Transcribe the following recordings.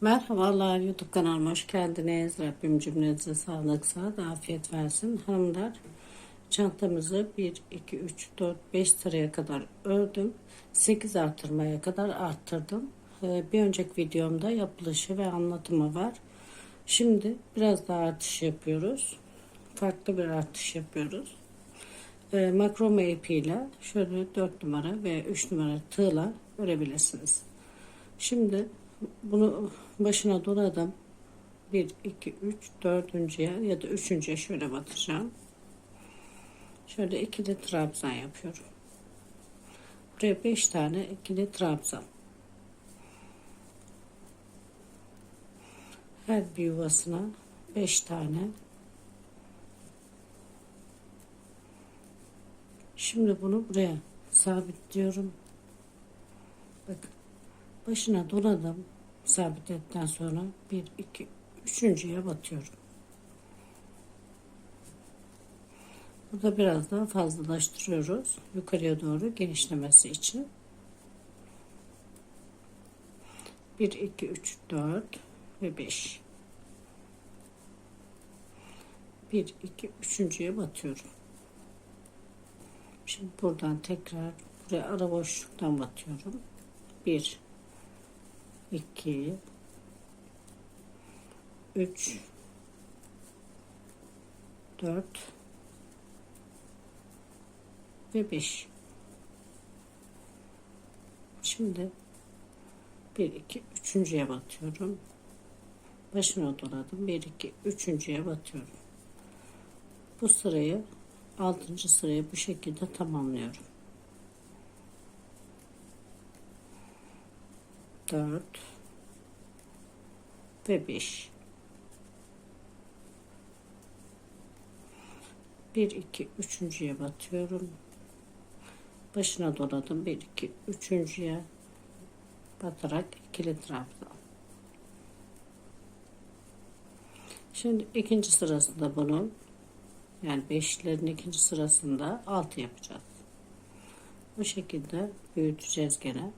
Merhabalar YouTube kanalıma hoş geldiniz. Rabbim cümlenize sağlık, sıhhat, afiyet versin. Hanımlar çantamızı 1, 2, 3, 4, 5 sıraya kadar ördüm. 8 artırmaya kadar arttırdım. Ee, Bir önceki videomda yapılışı ve anlatımı var. Şimdi biraz daha artış yapıyoruz. Farklı bir artış yapıyoruz. E, makrome ipiyle şöyle 4 numara ve 3 numara tığla örebilirsiniz. Şimdi bunu başına doladım. 1, 2, 3, dördüncüye ya da üçüncüye şöyle batacağım. Şöyle ikili trabzan yapıyorum. Buraya 5 tane ikili trabzan. Her bir yuvasına 5 tane. Şimdi bunu buraya sabitliyorum. Başına doladım sabitledikten sonra 1 2 üçüncüye batıyorum. Burada biraz daha fazlalaştırıyoruz. Yukarıya doğru genişlemesi için. 1 2 3 4 ve 5. 1 2 üçüncüye batıyorum. Şimdi buradan tekrar buraya ara boşluktan batıyorum. 1 2 3 4 ve 5 şimdi 1 2 üçüncüye batıyorum. Başına doladım. 1 2 üçüncüye batıyorum. Bu sırayı 6. sırayı bu şekilde tamamlıyorum 4 ve 5 1 2 üçüncüye batıyorum. Başına doladım. 1 2 üçüncüye batarak ikili trabzan şimdi ikinci sırasında bunun yani beşlerin ikinci sırasında altı yapacağız. Bu şekilde büyüteceğiz gene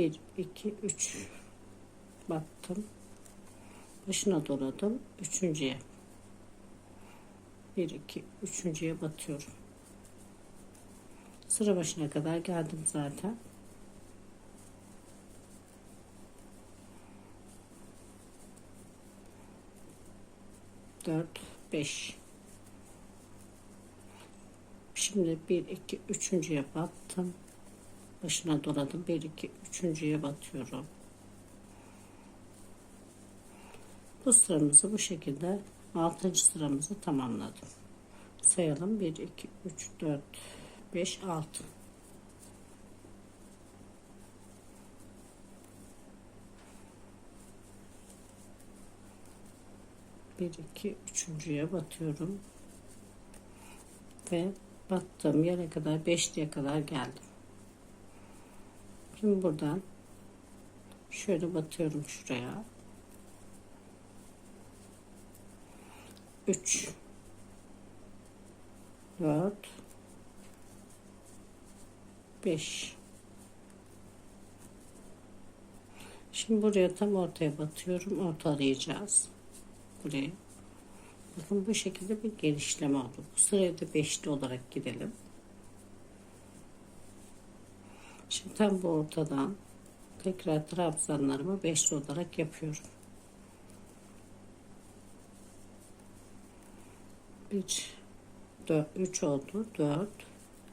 1 2 3 battım başına doladım. Üçüncüye. 1 2 üçüncüye batıyorum. Sıra başına kadar geldim zaten. Dört beş. Şimdi bir iki üçüncüye battım başına doladım. 1 2 üçüncüye batıyorum. Bu sıramızı bu şekilde 6. sıramızı tamamladım. Sayalım. 1 2 3 4 5 6 1 2 üçüncüye batıyorum. Ve battığım yere kadar 5'liye kadar geldim Şimdi buradan şöyle batıyorum şuraya. 3 4 5 Şimdi buraya tam ortaya batıyorum. Ortalayacağız. Buraya. Bakın bu şekilde bir genişleme oldu. Bu sıraya da beşli olarak gidelim. Şimdi tam bu ortadan tekrar trabzanlarımı beşli olarak yapıyorum. Bir, dört, üç oldu. Dört.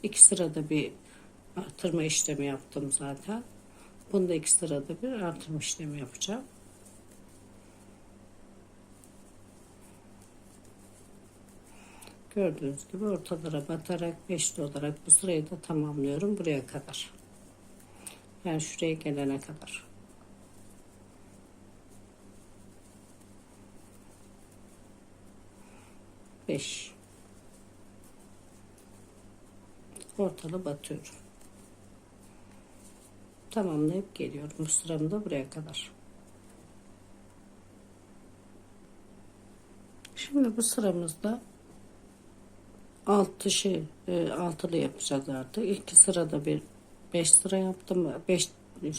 İki sırada bir artırma işlemi yaptım zaten. Bunda iki sırada bir artırma işlemi yapacağım. Gördüğünüz gibi ortalara batarak beşli olarak bu sırayı da tamamlıyorum buraya kadar. Yani şuraya gelene kadar. Beş. Ortalı batıyorum. Tamamlayıp geliyorum. Bu sıramı da buraya kadar. Şimdi bu sıramızda altı şey e, altılı yapacağız artık. İki sırada bir 5 sıra yaptım. 5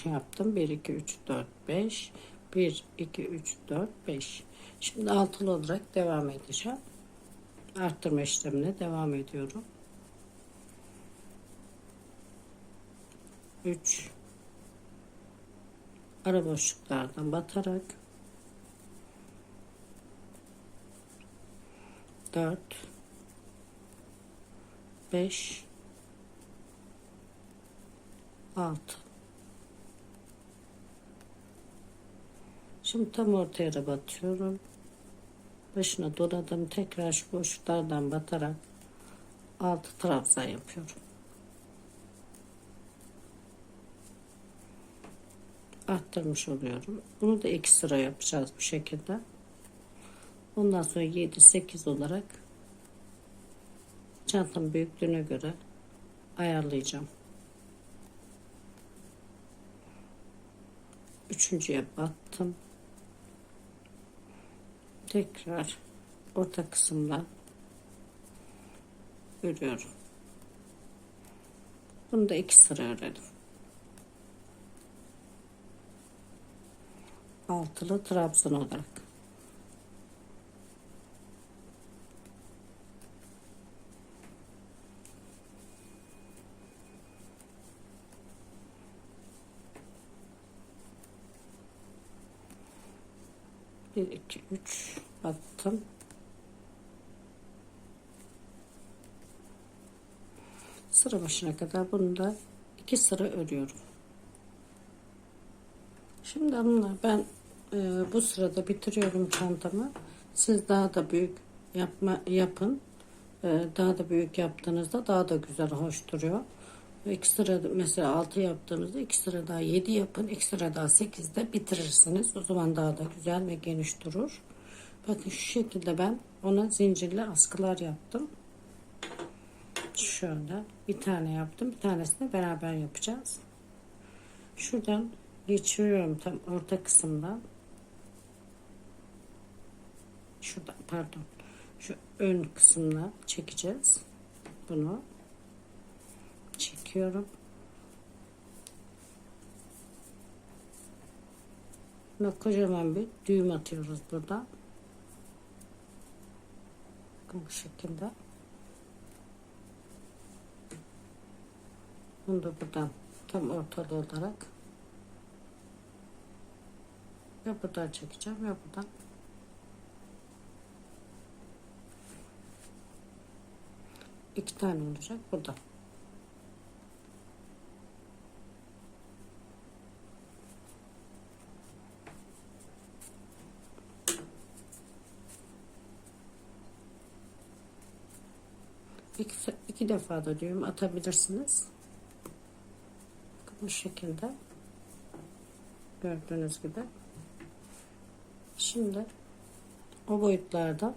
şey yaptım. 1 2 3 4 5 1 2 3 4 5 şimdi altılı olarak devam edeceğim. Arttırma işlemine devam ediyorum. 3 ara boşluklardan batarak. 4 5 6 Şimdi tam ortaya da batıyorum. Başına doladım. Tekrar şu boşluklardan batarak altı trabzan yapıyorum. Arttırmış oluyorum. Bunu da iki sıra yapacağız bu şekilde. Ondan sonra 7 8 olarak çantanın büyüklüğüne göre ayarlayacağım. Üçüncüye battım. Tekrar orta kısımdan örüyorum. Bunu da iki sıra örelim. Altılı trabzan olarak. Bir, iki, üç battım. Sıra başına kadar bunu da iki sıra örüyorum. Şimdi hanımlar ben e, bu sırada bitiriyorum çantamı. Siz daha da büyük yapma yapın. E, daha da büyük yaptığınızda daha da güzel hoş duruyor. İki sıra mesela 6 yaptığınızda iki sıra daha 7 yapın. iki sıra daha 8'de bitirirsiniz. O zaman daha da güzel ve geniş durur. Bakın şu şekilde ben ona zincirli askılar yaptım. Şöyle bir tane yaptım. Bir tanesini beraber yapacağız. Şuradan geçiriyorum tam orta kısımdan. Şuradan pardon. Şu ön kısmına çekeceğiz. Bunu çekiyorum. Ve kocaman bir düğüm atıyoruz burada. Bakın bu şekilde. Bunu da buradan tam ortalı olarak ya buradan çekeceğim ya buradan iki tane olacak burada. İki, defa da düğüm atabilirsiniz. Bu şekilde gördüğünüz gibi. Şimdi o boyutlarda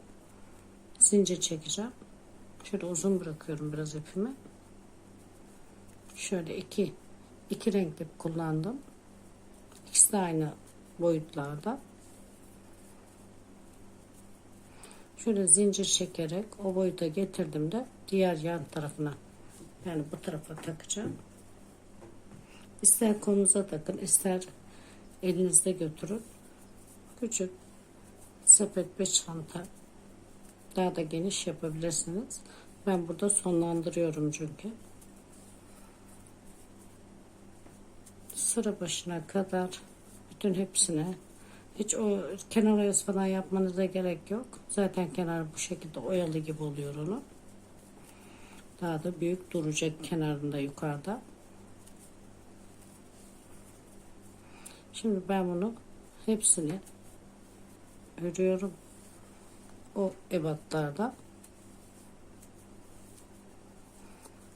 zincir çekeceğim. Şöyle uzun bırakıyorum biraz ipimi. Şöyle iki iki renk ip kullandım. İkisi de aynı boyutlarda. Şöyle zincir çekerek o boyuta getirdim de diğer yan tarafına yani bu tarafa takacağım. İster kolunuza takın ister elinizde götürün. Küçük sepet bir çanta daha da geniş yapabilirsiniz. Ben burada sonlandırıyorum çünkü. Sıra başına kadar bütün hepsine hiç o kenar oyası falan yapmanıza gerek yok. Zaten kenar bu şekilde oyalı gibi oluyor onu. Daha da büyük duracak kenarında yukarıda. Şimdi ben bunu hepsini örüyorum. O ebatlarda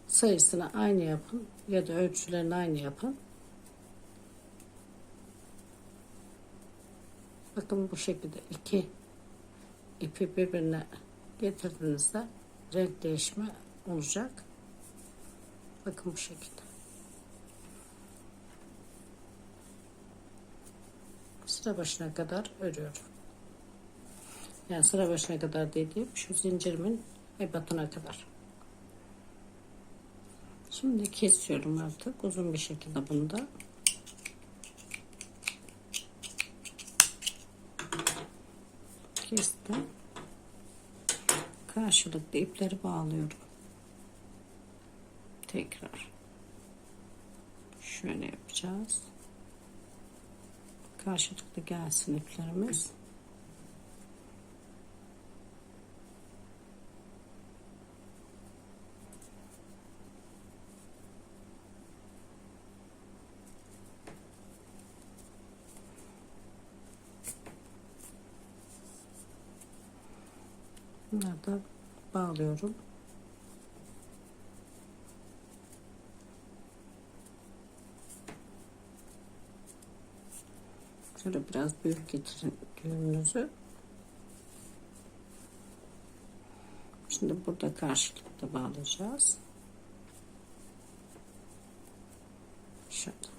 sayısını aynı yapın ya da ölçülerini aynı yapın. Bakın bu şekilde iki ipi birbirine getirdiğinizde renk değişimi olacak. Bakın bu şekilde. Sıra başına kadar örüyorum. Yani sıra başına kadar dediğim şu zincirimin ebatına kadar. Şimdi kesiyorum artık uzun bir şekilde bunu da. Kestim. Karşılıklı ipleri bağlıyorum. Tekrar. Şöyle yapacağız. Karşılıklı gelsin iplerimiz. Da bağlıyorum. Şöyle biraz büyük getirin düğümünüzü. Şimdi burada karşılıklı bağlayacağız. Şöyle.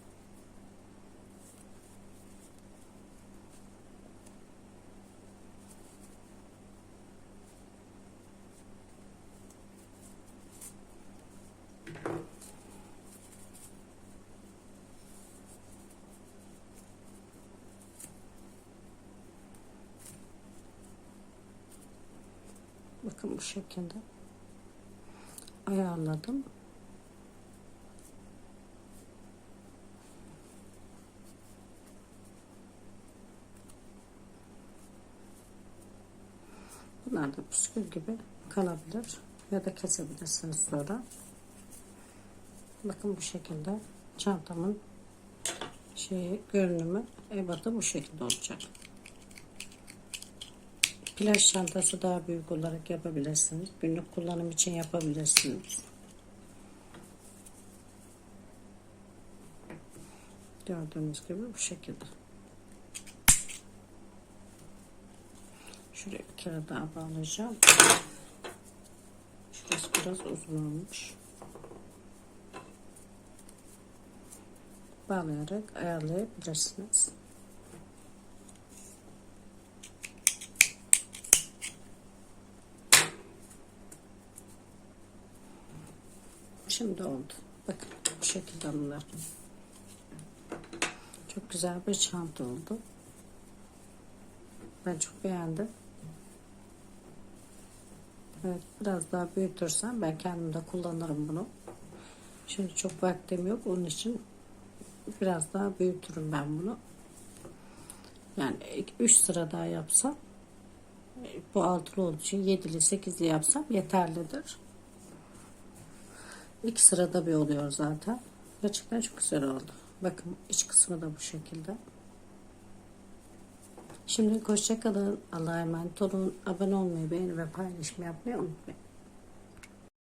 Bakın bu şekilde ayarladım. Bunlar da püskül gibi kalabilir ya da kesebilirsiniz sonra. Bakın bu şekilde çantamın şeyi görünümü ebatı bu şekilde olacak. Plaj çantası daha büyük olarak yapabilirsiniz. Günlük kullanım için yapabilirsiniz. Gördüğünüz gibi bu şekilde. Şuraya bir kere daha bağlayacağım. Şurası biraz uzun olmuş. Bağlayarak ayarlayabilirsiniz. Şimdi oldu. Bakın bu şekilde bunlar. Çok güzel bir çanta oldu. Ben çok beğendim. Evet biraz daha büyütürsem ben kendim de kullanırım bunu. Şimdi çok vaktim yok. Onun için biraz daha büyütürüm ben bunu. Yani 3 sıra daha yapsam bu altılı olduğu için 7'li 8'li yapsam yeterlidir. İki sırada bir oluyor zaten. Gerçekten çok güzel oldu. Bakın iç kısmı da bu şekilde. Şimdi hoşçakalın. Allah'a emanet olun. Abone olmayı, beğeni ve paylaşmayı yapmayı unutmayın.